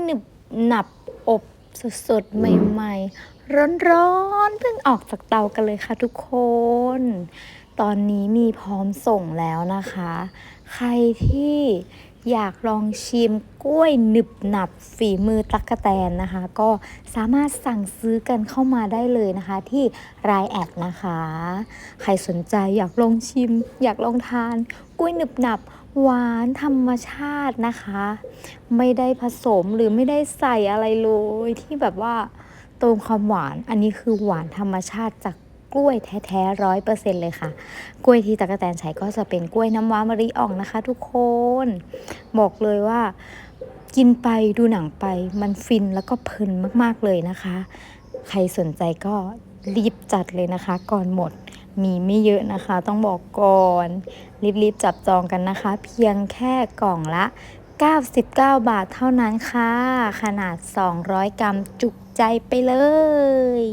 หนึบหนับอบสดๆ ใหม่ๆ ร้อนๆ เพิ่งออกจากเตากันเลยค่ะทุกคน ตอนนี้มีพร้อมส่งแล้วนะคะ ใครที่อยากลองชิมกล้วยหนึบหนับฝีมือตักกะแตนนะคะ ก็สามารถสั่งซื้อกันเข้ามาได้เลยนะคะ ที่รายแอดนะคะ ใครสนใจอยากลองชิม อยากลองทาน กล้วยหนึบหนับ หวานธรรมชาตินะคะ ไม่ได้ผสมหรือไม่ได้ใส่อะไรเลยที่แบบว่าเติมความหวานอันนี้คือหวานธรรมชาติจากกล้วยแท้ๆร้อยเปอร์เซ็นเลยค่ะ กล้วยที่ตะกะแตนใช้ก็จะเป็นกล้วยน้ำว้ามะริอ่องนะคะ ทุกคน บอกเลยว่ากินไปดูหนังไปมันฟินแล้วก็เพลินมากๆเลยนะคะ ใครสนใจก็รีบจัดเลยนะคะ ก่อนหมด มีไม่เยอะนะคะ ต้องบอกก่อน รีบๆจับจองกันนะคะ เพียงแค่กล่องละ 99 บาทเท่านั้นค่ะ ขนาด 200 กรัมจุกใจไปเลย